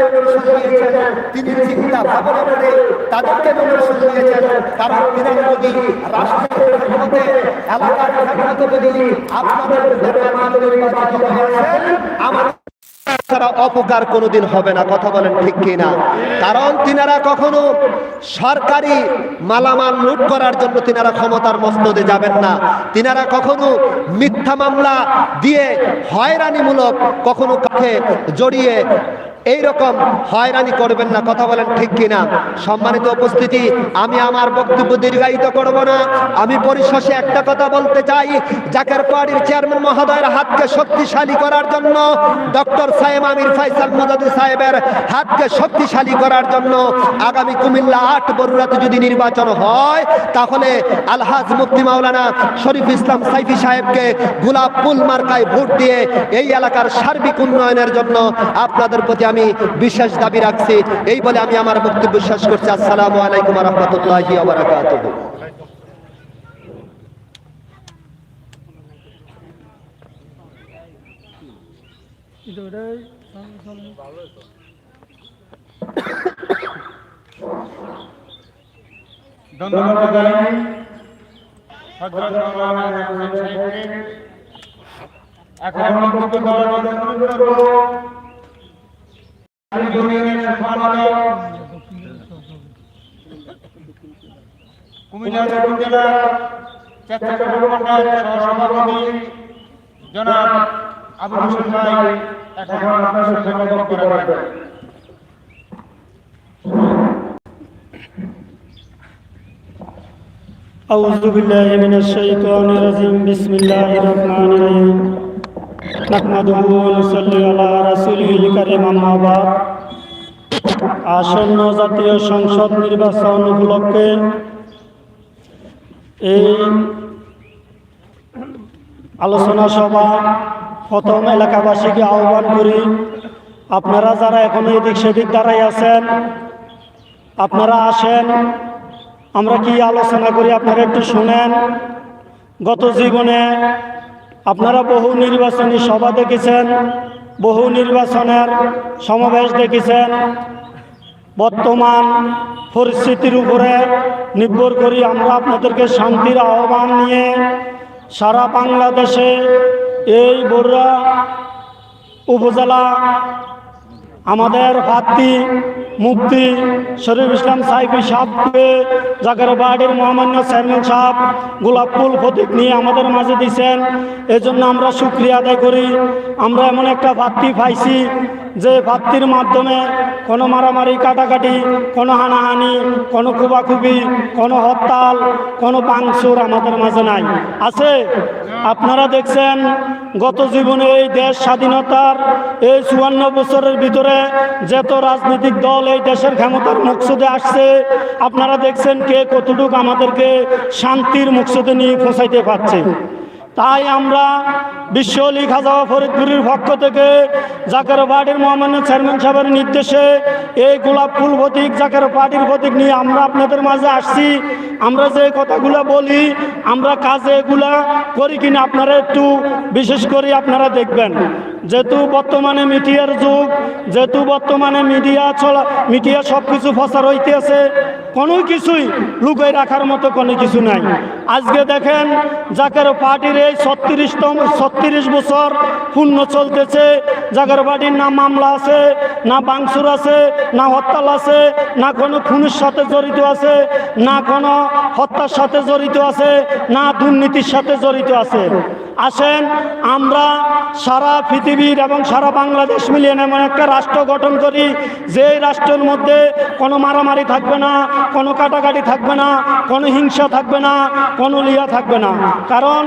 Nomination দিয়েছেন তিনি চিন্তা ভাবনা করে তাদেরকে নোমিনেশন দিয়েছেন কারণ তিনি যদি রাষ্ট্রের খেদমতে এলাকার আমাদের ছাড়া অপকার কোনোদিন হবে না, কথা বলেন ঠিক কিনা? কারণ তিনারা কখনো সরকারি মালামাল লুট করার জন্য তিনারা ক্ষমতার মস্তদে যাবেন না। তিনারা কখনো মিথ্যা মামলা দিয়ে হয়রানিমূলক কখনো কাকে জড়িয়ে এই রকম হয়রানি করবেন না, কথা বলেন ঠিক কিনা? সম্মানিত উপস্থিতি, আমি আমার বক্তব্য দীর্ঘায়িত করব না। আমি পরিশেষে একটা কথা বলতে চাই, জাকের পার্টির চেয়ারম্যান মহোদয়ের হাতকে শক্তিশালী করার জন্য, ডক্টর সাহেব আমির ফাইসাল মুজাদি সাহেবের হাতকে শক্তিশালী করার জন্য আগামী কুমিল্লা আট বরুরাতে যদি নির্বাচন হয়, তাহলে আলহাজ মুফতি মাওলানা শরীফ ইসলাম সাইফি সাহেবকে গোলাপ ফুল মার্কায় ভোট দিয়ে এই এলাকার সার্বিক উন্নয়নের জন্য আপনাদের প্রতি আমি বিশেষ দাবি রাখছি। এই বলে আমি আমার বক্তব্য শেষ করছি। আসসালামু আলাইকুম রহমতুল্লাহি বারাকাতুহু। ধন্যবাদ। জানাই হযরত মাওলানা হাসান সাহেবকে এখন বক্তব্য দেওয়ার জন্য অনুরোধ করব আমি দুনিয়ার সম্মানিত কুমিল্লা দক্ষিণ জেলার স্বেচ্ছাসেবক মণ্ডল সহসভাপতি জনাব আবু হোসেন ভাই এখন আপনাদের সামনে বক্তব্য রাখবেন أعوذ بالله من الشيطان الرجيم بسم الله الرحمن الرحيم نحمده ونصلي على رسوله الكريم أما بعد আসন্ন জাতীয় সংসদ নির্বাচন উপলক্ষে এই আলোচনা সভা প্রথম এলাকাবাসীকে আহ্বান করি আপনারা যারা এখন এদিক সেদিক দাঁড়াই আছেন আপনারা আসেন আমরা কি আলোচনা করি আপনারা একটু শুনেন গত জীবনে আপনারা বহু নির্বাচনী সভা দেখেছেন, বহু নির্বাচনের সমাবেশ দেখেছেন। বর্তমান পরিস্থিতির উপরে নির্ভর করি আমরা আপনাদেরকে শান্তির আহ্বান নিয়ে সারা বাংলাদেশে এই বড়ুয়া উপজেলা আমাদের হাতি মুক্তি শরীফ ইসলাম সাহেবী সাহেবকে জাকারবাড়ির মহামান্য চেয়ারম্যান সাহেব গোলাপ ফুল প্রতীক নিয়ে আমাদের মাঝে দিছেন এজন্য আমরা সুক্রিয়া আদায় করি। আমরা এমন একটা ভাতৃ পাইছি যে প্রার্থীর মাধ্যমে কোনো মারামারি, কাটাকাটি, কোনো হানাহানি, কোনো খুবাখুবি, কোনো হরতাল, কোনো পাংসুর আমাদের মাঝে নাই। আছে? আপনারা দেখছেন, গত জীবনে এই দেশ স্বাধীনতার এই চুয়ান্ন বছরের ভিতরে যত রাজনৈতিক দল এই দেশের ক্ষমতার মুকসুদে আসছে, আপনারা দেখছেন কে কতটুকু আমাদেরকে শান্তির মুকসুদে নিয়ে পৌঁছাইতে পারছে। তাই আমরা বিশ্ব অলি খাজা ফরিদপুরের পক্ষ থেকে জাকের পার্টির মহামান্য চেয়ারম্যান সাহেবের নির্দেশে এই গোলাপ ফুল প্রতীক, জাকের পার্টির প্রতীক নিয়ে আমরা আপনাদের মাঝে আসছি। আমরা যে কথাগুলো বলি, আমরা কাজে এগুলা করি কিনা আপনারা একটু বিশেষ করে আপনারা দেখবেন। যেহেতু বর্তমানে মিডিয়ার যুগ, যেহেতু বর্তমানে মিডিয়া চলা, মিডিয়া সব কিছু প্রচার হইতেছে কোনো কিছুই লুকাই রাখার মতো কোনো কিছু নাই। আজকে দেখেন জাকের পার্টির এই ছত্রিশতম ছত্রিশ বছর পূর্ণ চলতেছে। জাকের পার্টির নাম মামলা আছে। না বাংসুর আছে, না হরতাল আছে, না কোনো খুনের সাথে জড়িত আছে, না কোনো হত্যার সাথে জড়িত আছে, না দুর্নীতির সাথে জড়িত আছে। আসেন, আমরা সারা পৃথিবীর এবং সারা বাংলাদেশ মিলিয়ে এমন একটা রাষ্ট্র গঠন করি যে রাষ্ট্রের মধ্যে কোনো মারামারি থাকবে না, কোনো কাটাকাটি থাকবে না, কোনো হিংসা থাকবে না, কোনো লিয়া থাকবে না। কারণ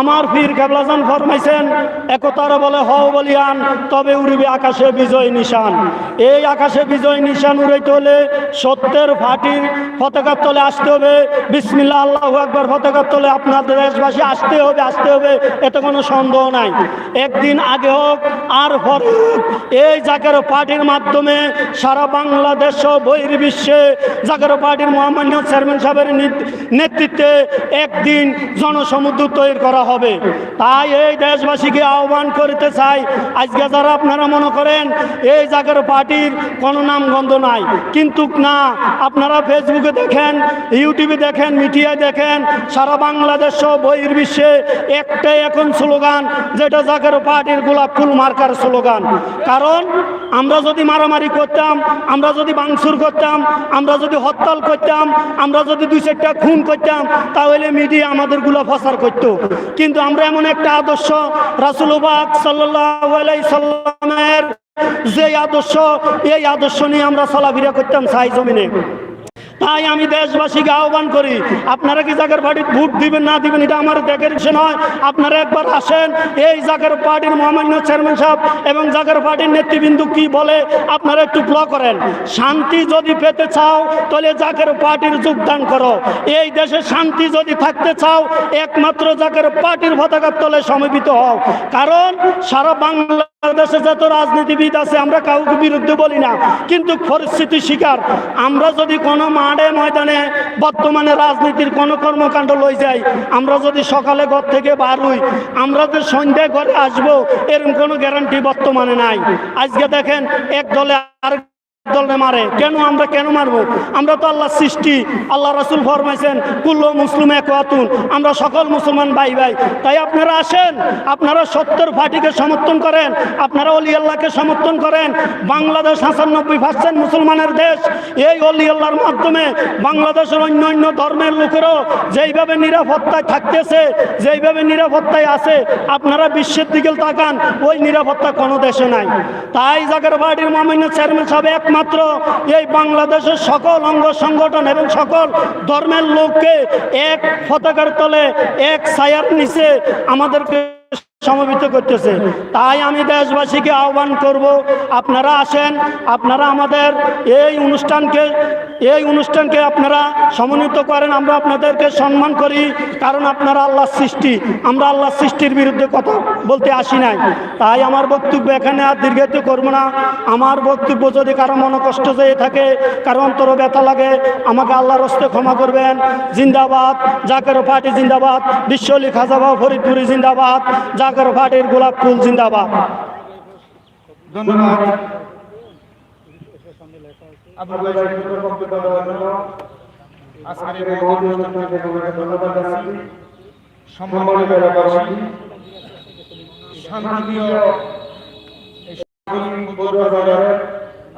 আমার পীর কেবলাজান ফরমাইছেন, একতার বলে হও বলিয়ান, তবে উড়িবে আকাশে বিজয় নিশান। এই আকাশে বিজয় নিশান উড়াইতে হলে সত্যের ফাটির পতাকার তলে আসতে হবে। বিসমিল্লা আল্লাহ একবার পতাকার তলে আপনাদের দেশবাসী আসতে হবে আসতে হবে, এতে কোনো সন্দেহ নাই। একদিন আগে হোক, আর হোক, এই জাকের পার্টির মাধ্যমে সারা বাংলাদেশ বহির্বিশ্বে জাকের পার্টির মহামান্য চেয়ারম্যান সাহেবের নেতৃত্বে একদিন জনসমুদ্র তৈরি করা হবে। তাই এই দেশবাসীকে আহ্বান করতে চাই। আজকে যারা আপনারা মনে করেন, এই জায়গার পার্টির কোনো নাম গন্ধ নাই। কিন্তু না, আপনারা ফেসবুকে দেখেন ইউটিউবে দেখেন, মিডিয়ায় দেখেন, সারা বাংলাদেশ সহ বহির্বিশ্বে একটাই এখন স্লোগান, যেটা জাকের পার্টির গোলাপ ফুল মার্কার স্লোগান। কারণ আমরা যদি মারামারি করতাম, আমরা যদি বাংসুর করতাম, আমরা যদি হরতাল করতাম, আমরা যদি দুই চারটা খুন করতাম, তাহলে মিডিয়া আমাদেরগুলো ফসার করত। কিন্তু আমরা এমন একটা আদর্শ রাসুলবাগ সাল্লাহ সাল্লামের যে আদর্শ এই আদর্শ নিয়ে আমরা চলাফেরা করতাম সাই জমিনে। তাই আমি দেশবাসীকে আহ্বান করি, আপনারা কি জাগের পার্টির ভোট দিবেন, না দিবেন, এটা আমার দেখার বিষয় নয়। আপনারা একবার আসেন, এই জাগের পার্টির মহামান্য চেয়ারম্যান সাহেব এবং জাগের পার্টির নেতৃবৃন্দ কি বলে, আপনারা একটু ফ্ল করেন। শান্তি যদি পেতে চাও, তাহলে জাগের পার্টির যোগদান করো। এই দেশে শান্তি যদি থাকতে চাও, একমাত্র জাগের পার্টির পতাকার তলে সমবেত হও। কারণ সারা বাংলা বাংলাদেশে যত রাজনীতিবিদ আছে, আমরা কাউকে বিরুদ্ধে বলি না। কিন্তু পরিস্থিতি শিকার। আমরা যদি কোনো মাঠে ময়দানে বর্তমানে রাজনীতির কোনো কর্মকাণ্ড লই যাই, আমরা যদি সকালে ঘর থেকে বার হই, আমরা যে সন্ধ্যায় ঘরে আসব, এরকম কোনো গ্যারান্টি বর্তমানে নাই। আজকে দেখেন, এক দলে আর মারে। কেন আমরা কেন মারবো? আমরা তো আল্লাহ সৃষ্টি। আল্লাহ রাসুল ফরমাইছেন মুসলিম এক আতুন আমরা সকল মুসলমান ভাই ভাই। তাই আপনারা আসেন, আপনারা সত্তর সমর্থন করেন, আপনারা অলি আল্লাহকে সমর্থন করেন। বাংলাদেশ হাসানব্বই পার্সেন্ট মুসলমানের দেশ। এই অলি আল্লাহর মাধ্যমে বাংলাদেশের অন্য অন্য ধর্মের লোকেরও যেইভাবে নিরাপত্তায় থাকতেছে, যেইভাবে নিরাপত্তায় আছে, আপনারা বিশ্বের দিকে তাকান, ওই নিরাপত্তা কোনো দেশে নাই। তাই জাগের পার্টির মামিন্য চেয়ারম্যান সাহেব একমাত্র এই বাংলাদেশের সকল অঙ্গ সংগঠন এবং সকল ধর্মের লোককে এক পতাকার তলে, এক ছায়ার নিচে আমাদেরকে সমবেত করতেছে। তাই আমি দেশবাসীকে আহ্বান করব, আপনারা আসেন, আপনারা আমাদের এই অনুষ্ঠানকে এই অনুষ্ঠানকে আপনারা সমন্বিত করেন, আমরা আপনাদেরকে সম্মান করি, কারণ আপনারা আল্লাহর সৃষ্টি, আমরা আল্লাহর সৃষ্টির বিরুদ্ধে কথা বলতে আসি নাই। তাই আমার বক্তব্য এখানে আর দীর্ঘায়িত করব না। আমার বক্তব্য যদি কারও মনকষ্ট যেয়ে থাকে, কারও অন্তর ব্যথা লাগে, আমাকে আল্লাহর হস্তে ক্ষমা করবেন। জিন্দাবাদ, জাকের পার্টি জিন্দাবাদ বিশ্বলি খাজাবা ফরিদপুরি জিন্দাবাদ জাকের পার্টির গোলাপ ফুল জিন্দাবাদ। ধন্যবাদ। আজকের এই অনুষ্ঠানকে জানাচ্ছি। সম্মানিত এলাকাবাসী শান্তিপ্রিয়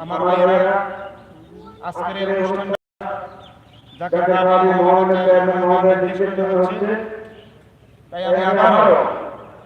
আমার ভাইয়েরা আজকের এই অনুষ্ঠানটা যাকে তাই আমি আবারও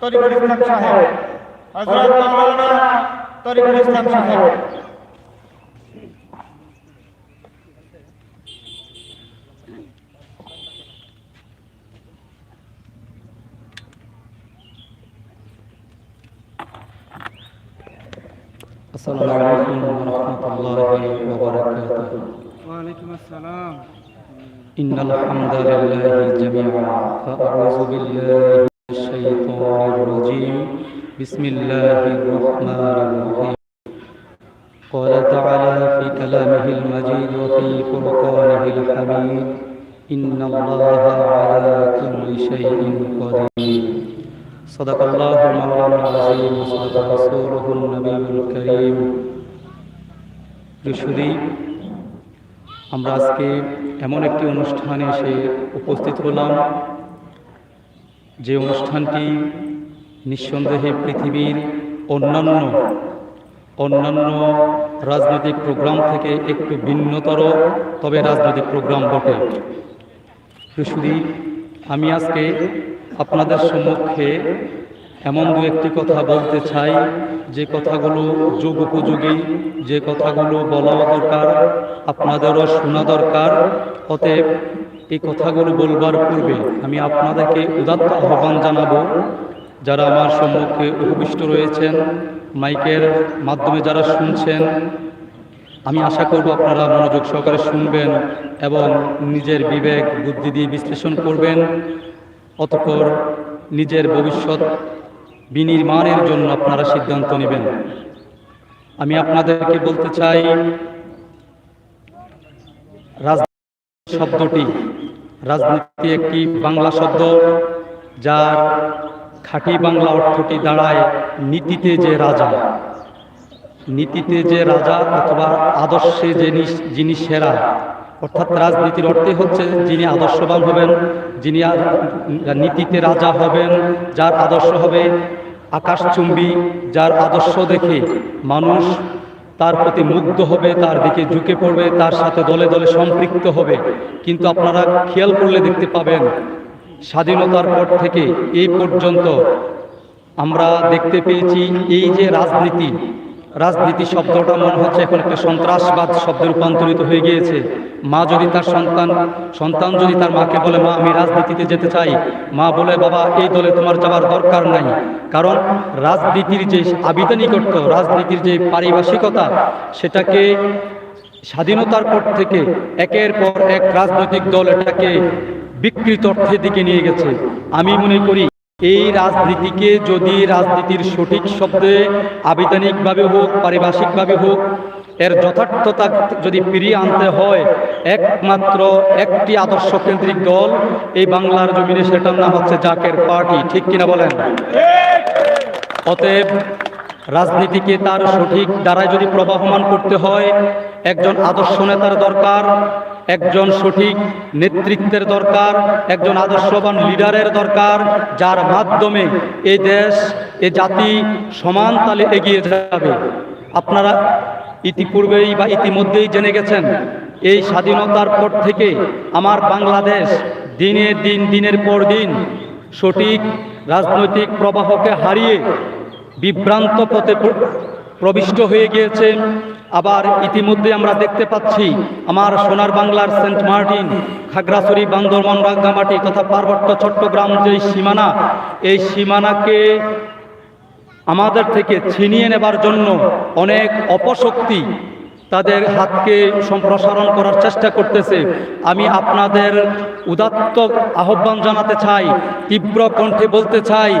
তরিকুল ইসলাম সাহেব হজরত মাওলানা তরিকুল ইসলাম সাহেব السلام عليكم ورحمة الله وبركاته ওয়ালাইকুম আসসালাম إن الحمد لله جميعا فأعوذ بالله من الشيطان الرجيم بسم الله الرحمن الرحيم قال تعالى في كلامه المجيد وفي فرقانه الحميد إن الله على كل شيء قدير صدق الله مولانا العظيم وصدق رسوله النبي الكريم প্রিয় আমরা আজকে এমন একটি অনুষ্ঠানে এসে উপস্থিত হলাম যে অনুষ্ঠানটি নিঃসন্দেহে পৃথিবীর অন্যান্য অন্যান্য রাজনৈতিক প্রোগ্রাম থেকে একটু ভিন্নতর, তবে রাজনৈতিক প্রোগ্রাম বটে। শুধু আমি আজকে আপনাদের সম্মুখে এমন দু একটি কথা বলতে চাই, যে কথাগুলো যুগ উপযোগী, যে কথাগুলো বলাও দরকার, আপনাদেরও শোনা দরকার, অতএব এই কথাগুলো বলবার পূর্বে আমি আপনাদেরকে উদাত্ত আহ্বান জানাব, যারা আমার সম্মুখে উপবিষ্ট রয়েছেন, মাইকের মাধ্যমে যারা শুনছেন, আমি আশা করব আপনারা মনোযোগ সহকারে শুনবেন এবং নিজের বিবেক, বুদ্ধি দিয়ে বিশ্লেষণ করবেন, অতঃপর নিজের ভবিষ্যৎ বিনির্মাণের জন্য আপনারা সিদ্ধান্ত নেবেন। আমি আপনাদেরকে বলতে চাই রাজনীতি শব্দটি রাজনীতি একটি বাংলা শব্দ, যার খাঁটি বাংলা অর্থটি দাঁড়ায় নীতিতে যে রাজা। নীতিতে যে রাজা অথবা আদর্শে যে যিনি সেরা। অর্থাৎ রাজনীতির অর্থে হচ্ছে যিনি আদর্শবান হবেন, যিনি নীতিতে রাজা হবেন, যার আদর্শ হবে আকাশচুম্বী, যার আদর্শ দেখে মানুষ তার প্রতি মুগ্ধ হবে, তার দিকে ঝুঁকে পড়বে, তার সাথে দলে দলে সম্পৃক্ত হবে। কিন্তু আপনারা খেয়াল করলে দেখতে পাবেন, স্বাধীনতার পর থেকে এই পর্যন্ত আমরা দেখতে পেয়েছি এই যে রাজনীতি রাজনীতি শব্দটা মনে হচ্ছে এখন একটা সন্ত্রাসবাদ শব্দে রূপান্তরিত হয়ে গিয়েছে। মা যদি তার সন্তান সন্তান যদি তার মাকে বলে, মা, আমি রাজনীতিতে যেতে চাই। মা বলে, বাবা, এই দলে তোমার যাওয়ার দরকার নাই। কারণ রাজনীতির যে আবিধানিকত্ব, রাজনীতির যে পারিভাষিকতা, সেটাকে স্বাধীনতার পর থেকে একের পর এক রাজনৈতিক দল এটাকে বিকৃত অর্থের দিকে নিয়ে গেছে। আমি মনে করি এই রাজনীতিকে যদি রাজনীতির সঠিক শব্দে আবিধানিকভাবে হোক, পারিভাষিকভাবে হোক, এর যথার্থতা যদি ফিরিয়ে আনতে হয়, একমাত্র একটি আদর্শ কেন্দ্রিক দল এই বাংলার জমিনে, সেটার নাম হচ্ছে জাকের পার্টি। ঠিক কিনা বলেন? অতএব রাজনীতিকে তার সঠিক দ্বারায় যদি প্রবাহমান করতে হয়, একজন আদর্শ নেতার দরকার একজন সঠিক নেতৃত্বের দরকার, একজন আদর্শবান লিডারের দরকার, যার মাধ্যমে এই দেশ, এ জাতি সমান তালে এগিয়ে যাবে। আপনারা ইতিপূর্বেই বা ইতিমধ্যেই জেনে গেছেন, এই স্বাধীনতার পর থেকে আমার বাংলাদেশ দিনে দিন, দিনের পর দিন সঠিক রাজনৈতিক প্রবাহকে হারিয়ে বিভ্রান্ত পথে প্রবিষ্ট হয়ে গিয়েছে। আবার ইতিমধ্যে আমরা দেখতে পাচ্ছি, আমার সোনার বাংলার সেন্ট মার্টিন, খাগড়াছড়ি, বান্দরবন, রাঙ্গামাটি তথা পার্বত্য চট্টগ্রাম যে সীমানা, এই সীমানাকে আমাদের থেকে ছিনিয়ে নেবার জন্য অনেক অপশক্তি তাদের হাতকে সম্প্রসারণ করার চেষ্টা করতেছে। আমি আপনাদের উদাত্ত আহ্বান জানাতে চাই, তীব্র কণ্ঠে বলতে চাই,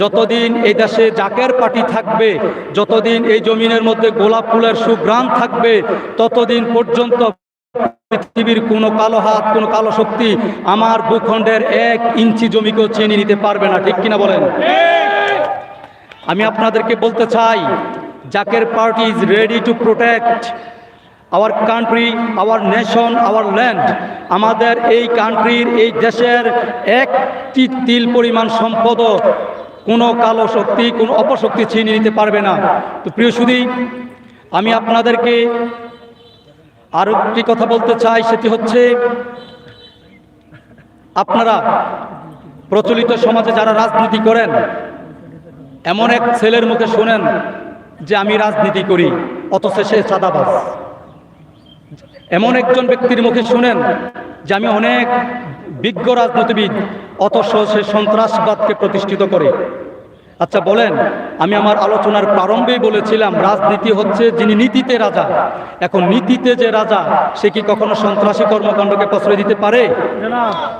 যতদিন এই দেশে জাকের পার্টি থাকবে, যতদিন এই জমিনের মধ্যে গোলাপ ফুলের সুগ্রাম থাকবে, ততদিন পর্যন্ত পৃথিবীর কোনো কালো হাত, কোনো কালো শক্তি আমার ভূখণ্ডের এক ইঞ্চি জমিকেও চিনি নিতে পারবে না, ঠিক কিনা বলেন? আমি আপনাদেরকে বলতে চাই Zaker party is ready to protect our country our nation our land আমাদের এই কান্ট্রির এই দেশের একটি তিল পরিমাণ সম্পদও কোনো কালো শক্তি, কোনো অপশক্তি ছিনিয়ে নিতে পারবে না। তো প্রিয় সুদী আমি আপনাদেরকে আরও একটি কথা বলতে চাই, সেটি হচ্ছে আপনারা প্রচলিত সমাজে যারা রাজনীতি করেন, এমন এক ছেলের মুখে শোনেন যে আমি রাজনীতি করি অথচ সে চাঁদাবাজ। এমন একজন ব্যক্তির মুখে শুনেন যে আমি অনেক বিজ্ঞ রাজনীতিবিদ অথচ সে সন্ত্রাসবাদকে প্রতিষ্ঠিত করে। আচ্ছা বলেন আমি আমার আলোচনার প্রারম্ভেই বলেছিলাম রাজনীতি হচ্ছে যিনি নীতিতে রাজা। এখন নীতিতে যে রাজা সে কি কখনো সন্ত্রাসী কর্মকাণ্ডকে প্রশ্রয় দিতে পারে?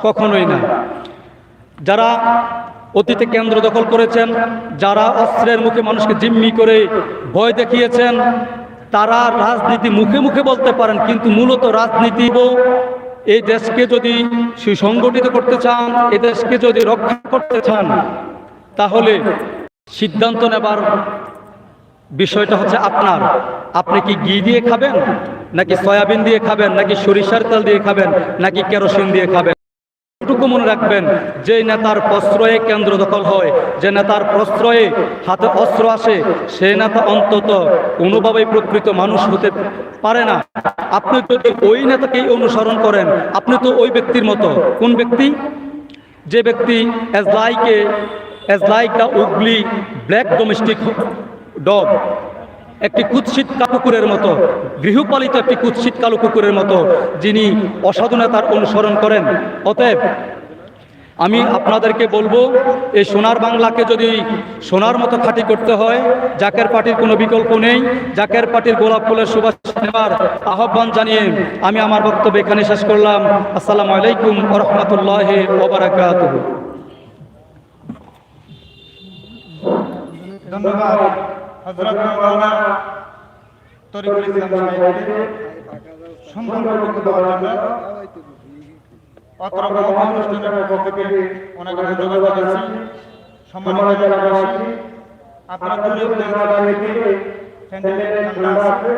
কখনোই না। যারা অতীতে কেন্দ্র দখল করেছেন, যারা অস্ত্রের মুখে মানুষকে জিম্মি করে ভয় দেখিয়েছেন, তারা রাজনীতি মুখে মুখে বলতে পারেন, কিন্তু মূলত রাজনীতি এই দেশকে যদি সুসংগঠিত করতে চান এ দেশকে যদি রক্ষা করতে চান, তাহলে সিদ্ধান্ত নেবার বিষয়টা হচ্ছে আপনার। আপনি কি ঘি দিয়ে খাবেন, নাকি সয়াবিন দিয়ে খাবেন, নাকি সরিষার তেল দিয়ে খাবেন, নাকি কেরোসিন দিয়ে খাবেন? এটুকু মনে রাখবেন যে নেতার প্রশ্রয়ে কেন্দ্র দখল হয়, যে নেতার প্রশ্রয়ে হাতে অস্ত্র আসে, সে নেতা অন্তত কোনোভাবেই প্রকৃত মানুষ হতে পারে না। আপনি যদি ওই নেতাকেই অনুসরণ করেন, আপনি তো ওই ব্যক্তির মতো। কোন ব্যক্তি? যে ব্যক্তি as like a as like the ugly black domestic dog. একটি কুৎসিত কুকুরের মতো, গৃহপালিত একটি কুৎসিত কালো কুকুরের মতো, যিনি অসাধু নেতার অনুসরণ করেন। অতএব আমি আপনাদেরকে বলব এই সোনার বাংলাকে যদি সোনার মতো খাঁটি করতে হয়, জাকের পার্টির কোনো বিকল্প নেই। জাকের পার্টির গোলাপ ফুলের সুবাস নেবার আহ্বান জানিয়ে আমি আমার বক্তব্য এখানে শেষ করলাম। আসসালামু আলাইকুম রহমতুল্লাহ ওবরাকাতুহ ধন্যবাদ। হজরত মৌলানা তরিকুল ইসলাম সাহেবকে বক্তব্য দেওয়ার জন্য অত্র মহা অনুষ্ঠানের পক্ষ থেকে ওনাকে ধন্যবাদ জানাচ্ছি সম্মানিত এলাকাবাসী আপনারা আছে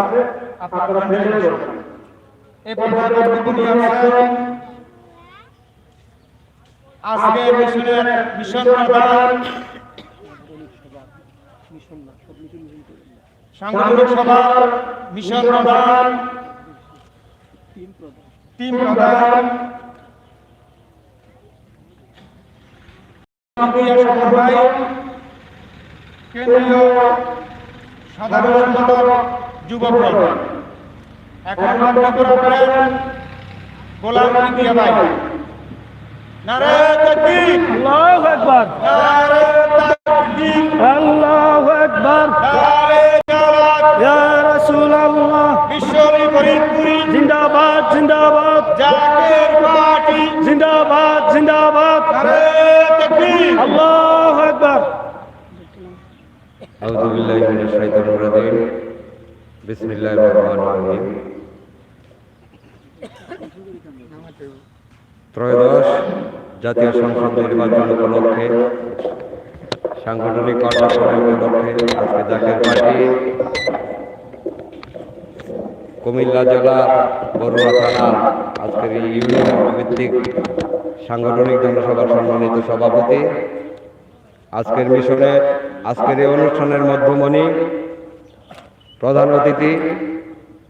আছে আপনারা এই পর্যায়ে আজকে মিশনের মিশন সাংগঠনিক সভার মিশন প্রধান টিম প্রধান কেন্দ্রীয় সাধারণ সম্পাদক যুব প্রধান। এখন বক্তব্য রাখবেন গোলাম ইন্ডিয়া ভাই। নারে আল্লাহু আকবার। নারে জিন্দাবাদ জিন্দাবাদ নারে তাকবীর আল্লাহু আকবার أعوذ بالله من الشيطان الرجيم بسم الله الرحمن الرحيم ত্রয়োদশ জাতীয় সংসদ নির্বাচন উপলক্ষে সাংগঠনিক কার্যক্রম উপলক্ষে আজকে জাতীয় পার্টি কুমিল্লা জেলা বড়ুয়া থানা আজকের এই ইউনিয়ন ভিত্তিক সাংগঠনিক জনসভার সম্মানিত সভাপতি। আজকের মিশনে, আজকের এই অনুষ্ঠানের মধ্যমণি, প্রধান অতিথি,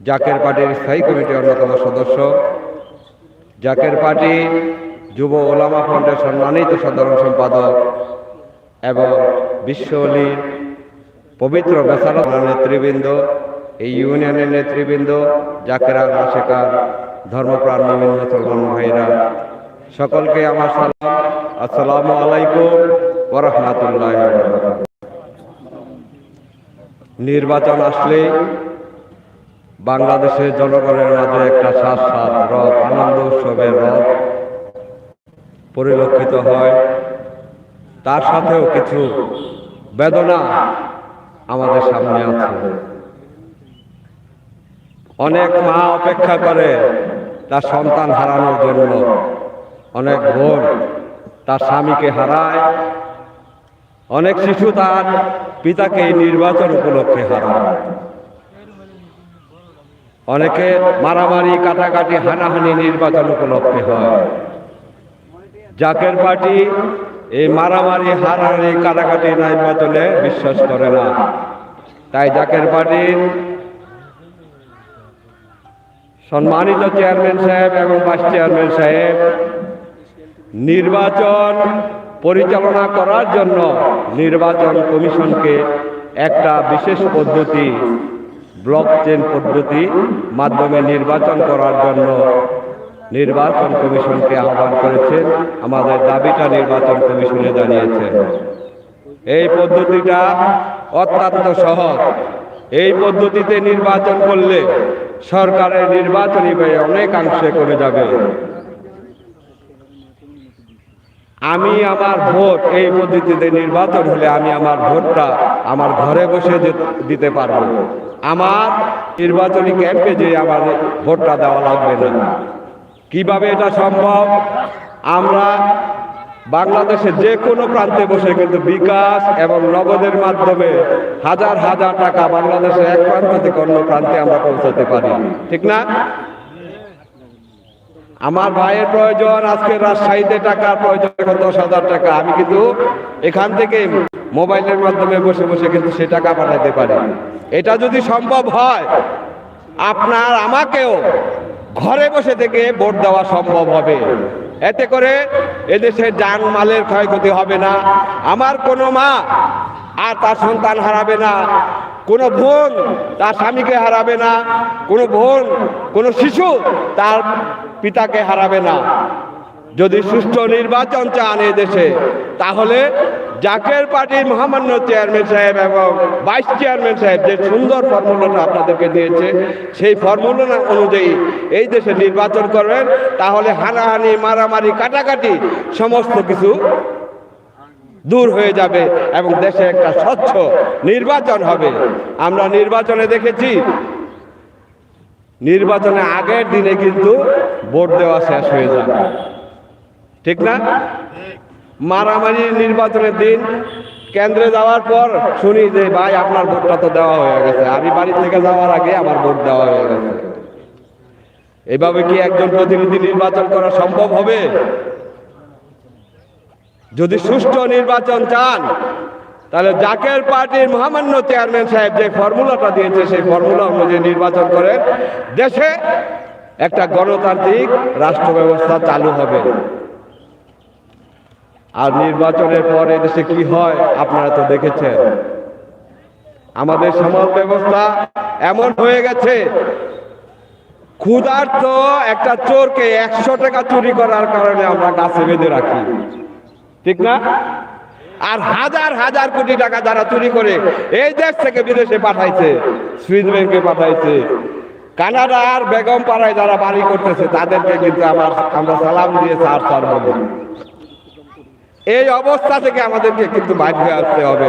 জাকের পার্টির স্থায়ী কমিটির অন্যতম সদস্য, জাকের পার্টি যুব ওলামা ফ্রন্টের সম্মানিত সাধারণ সম্পাদক এবং বিশ্ব অলির পবিত্র বেসারত নেতৃবৃন্দ, এই ইউনিয়নের নেতৃবৃন্দ, জাকেরা আশেকার ধর্মপ্রাণ মুসলমান ভাইরা সকলকে আমার সালাম। আসসালামু আলাইকুম ওরহমতুল্লাহ নির্বাচন আসলেই বাংলাদেশের জনগণের মাঝে একটা শ্বাস শ্বাস রথ, আনন্দ উৎসবের রথ পরিলক্ষিত হয়। তার সাথেও কিছু বেদনা আমাদের সামনে আছে। অনেক মা অপেক্ষা করে তার সন্তান হারানোর জন্য। অনেক বোন তার স্বামীকে হারায়। অনেক শিশু তার পিতাকে এই নির্বাচন উপলক্ষে হারায়। অনেকে মারামারি, কাটাকাটি, হানাহানি নির্বাচন উপলক্ষে হয়। জাকের পার্টি এই মারামারি হারাহানি কাটাকাটি নির্বাচনে বিশ্বাস করে না। তাই জাকের পার্টির সম্মানিত চেয়ারম্যান সাহেব এবং ভাইস চেয়ারম্যান সাহেব নির্বাচন পরিচালনা করার জন্য নির্বাচন কমিশনকে একটা বিশেষ পদ্ধতি, ব্লক চেন পদ্ধতি মাধ্যমে নির্বাচন করার জন্য নির্বাচন কমিশনকে আহ্বান করেছেন। আমাদের দাবিটা নির্বাচন কমিশনে জানিয়েছেন। এই পদ্ধতিটা অত্যন্ত সহজ। এই পদ্ধতিতে নির্বাচন করলে সরকারের নির্বাচনী ব্যয় অনেকাংশে কমে যাবে। আমি আমার ভোট, এই পদ্ধতিতে নির্বাচন হলে আমি আমার ভোটটা আমার ঘরে বসে দিতে পারব। আমার নির্বাচনী ক্যাম্পে যে আমার ভোটটা দেওয়া লাগবে না। কীভাবে এটা সম্ভব? আমরা বাংলাদেশের যে কোনো প্রান্তে বসে কিন্তু বিকাশ এবং নগদের মাধ্যমে হাজার হাজার টাকা বাংলাদেশের এক প্রান্ত থেকে অন্য প্রান্তে আমরা পৌঁছাতে পারি। ঠিক না? আমার ভাইয়ের প্রয়োজন, আজকে রাজশাহীতে টাকার প্রয়োজন দশ হাজার টাকা। আমি কিন্তু এখান থেকে মোবাইলের মাধ্যমে বসে বসে কিন্তু সে টাকা পাঠাতে পারি। এটা যদি সম্ভব হয়, আপনার আমাকেও ঘরে বসে থেকে ভোট দেওয়া সম্ভব হবে। এতে করে এদেশে যান মালের ক্ষয়ক্ষতি হবে না। আমার কোনো মা আর তার সন্তান হারাবে না। কোনো বোন তার স্বামীকে হারাবে না। কোনো বোন, কোনো শিশু তার পিতাকে হারাবে না। যদি সুষ্ঠু নির্বাচন চান এই দেশে, তাহলে জাকের পার্টির মহামান্য চেয়ারম্যান সাহেব এবং ভাইস চেয়ারম্যান সাহেব যে সুন্দর ফর্মুলাটা আপনাদেরকে দিয়েছে, সেই ফর্মুলা অনুযায়ী এই দেশে নির্বাচন করবেন। তাহলে হানাহানি, মারামারি, কাটাকাটি, সমস্ত কিছু দূর হয়ে যাবে এবং দেশে একটা স্বচ্ছ নির্বাচন হবে। আমরা নির্বাচনে দেখেছি, নির্বাচনে আগের দিনে কিন্তু ভোট দেওয়া শেষ হয়ে যাবে। ঠিক না? মারামারি নির্বাচনের দিন কেন্দ্রে যাওয়ার পর শুনি যে, ভাই, আপনার ভোটটা তো দেওয়া হয়ে গেছে। আমি বাড়ি থেকে যাওয়ার আগে আমার ভোট দেওয়া হয়ে গেছে। এভাবে কি একজন প্রতিনিধি নির্বাচন করা সম্ভব হবে? যদি সুষ্ঠু নির্বাচন চান, তাহলে জাকের পার্টির মহামান্য চেয়ারম্যান সাহেব যে ফর্মুলাটা দিয়েছে, সেই ফর্মুলা অনুযায়ী নির্বাচন করে দেশে একটা গণতান্ত্রিক রাষ্ট্র ব্যবস্থা চালু হবে। আর নির্বাচনের পরে দেশে কি হয়, আপনারা তো দেখেছেন। আমাদের সমাজ ব্যবস্থা এমন হয়ে গেছে, ক্ষুধার্ত একটা চোরকে একশো টাকা চুরি করার কারণে আমরা গাছে বেঁধে রাখি। ঠিক না? আর হাজার হাজার কোটি টাকা যারা চুরি করে এই দেশ থেকে বিদেশে পাঠাইছে ব্যাংকে পাঠাইছে, কানাডার বেগম পাড়ায় যারা বাড়ি করতেছে, তাদেরকে কিন্তু আমার, আমরা সালাম দিয়ে সার সার বলি এই অবস্থা থেকে আমাদেরকে কিন্তু বাইর আসতে হবে।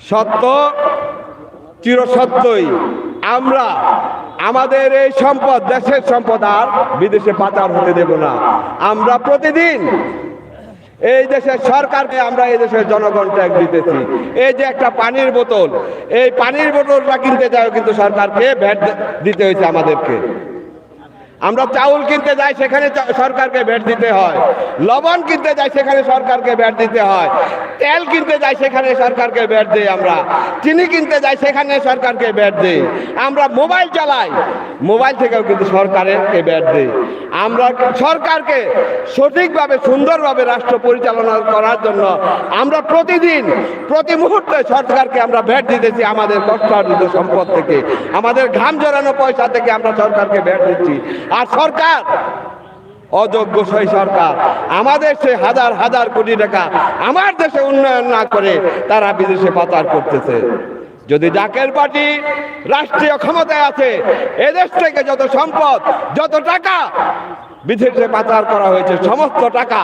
সত্য, চিরসত্যই আমরা আমাদের এই সম্পদ, দেশের সম্পদ আর বিদেশে পাচার হতে দেব না। আমরা প্রতিদিন এই দেশের সরকারকে আমরা এই দেশের জনগণ ট্যাক্স দিতেছি। এই যে একটা পানির বোতল, এই পানির বোতলটা কিনতে যাও কিন্তু সরকারকে, ভ্যাট দিতে হয়েছে আমাদেরকে। আমরা চাউল কিনতে যাই, সেখানে সরকারকে ভ্যাট দিতে হয়। লবণ কিনতে যাই, সেখানে সরকারকে ভ্যাট দিতে হয়। তেল কিনতে যাই, সেখানে সরকারকে ভ্যাট দিই আমরা। চিনি কিনতে যাই, সেখানে সরকারকে ভ্যাট দিই। আমরা মোবাইল চালাই, মোবাইল থেকেও কিন্তু সরকারকে ভ্যাট দিই। আমরা সরকারকে সঠিকভাবে, সুন্দরভাবে রাষ্ট্র পরিচালনা করার জন্য আমরা প্রতিদিন, প্রতি মুহূর্তে সরকারকে আমরা ভ্যাট দিতেছি আমাদের কষ্টার্জিত সম্পদ থেকে। আমাদের ঘাম জড়ানো পয়সা থেকে আমরা সরকারকে ভ্যাট দিচ্ছি। আর সরকার, অযোগ্য সেই সরকার। আমাদের সে হাজার হাজার কোটি টাকা আমার দেশে উন্নয়ন না করে তারা বিদেশে পাচার করতেছে। যদি জাকের পার্টি রাষ্ট্রীয় ক্ষমতায় আছে, এদেশ থেকে যত সম্পদ, যত টাকা বিদেশে পাচার করা হয়েছে, সমস্ত টাকা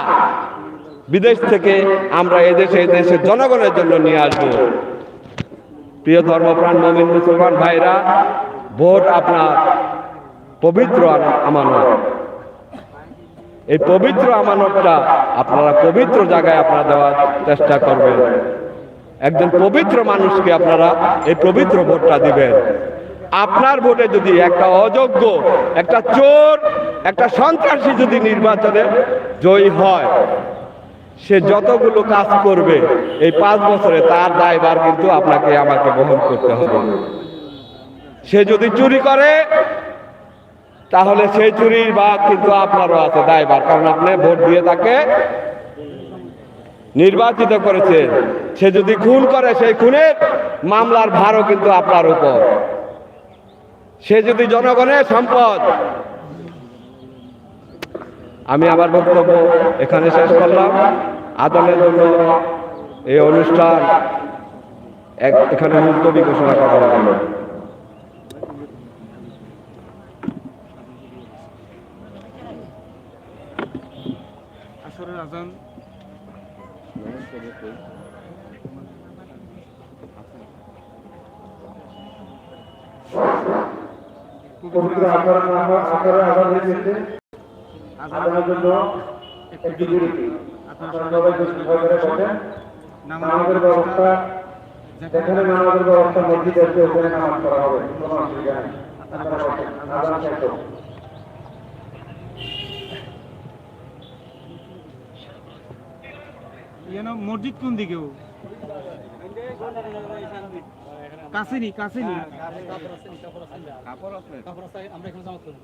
বিদেশ থেকে আমরা এদেশে দেশের জনগণের জন্য নিয়ে আসব। প্রিয় ধর্মপ্রাণ মমিন মুসলমান ভাইরা, ভোট আপনার পবিত্র আম- আমানত। এই পবিত্র আমানতটা আপনারা পবিত্র জায়গায় আপনারা দেওয়ার চেষ্টা করবেন। একজন পবিত্র মানুষকে আপনারা এই পবিত্র ভোটটা দিবেন। আপনার ভোটে যদি একটা অযোগ্য, একটা চোর, একটা সন্ত্রাসী যদি নির্বাচনে জয়ী হয়, সে যতগুলো কাজ করবে, এই পাঁচ বছরে তার দায়ভার কিন্তু আপনাকে আমাকে বহন করতে হবে। সে যদি চুরি করে তাহলে সেই চুরির ভাগ কিন্তু আপনারও আছে দায়ভার, কারণ আপনি ভোট দিয়ে তাকে নির্বাচিত করেছে সে যদি খুন করে সেই খুনের মামলার ভারও কিন্তু আপনার উপর। সে যদি জনগণের সম্পদ আমি আমার বক্তব্য এখানে শেষ করলাম। আদানের জন্য এই অনুষ্ঠান এখানে মুলতবি ঘোষণা করা হলো। আসরের আজান। পবিত্র আকার আকারে আঘাত হয়েছে আদানের জন্য একটি বিরতি আপনারা সবাই বেশি ভয় করে বসেন নামাজের ব্যবস্থা যেখানে নামাজের ব্যবস্থা মসজিদ আছে ওখানে নামাজ পড়া হবে। কোনো অসুবিধা নেই। আপনারা বসেন শেষ হোক। যেন মসজিদ কোন দিকেও কাছেনি কাছেনি আমরা এখানে জামাত করি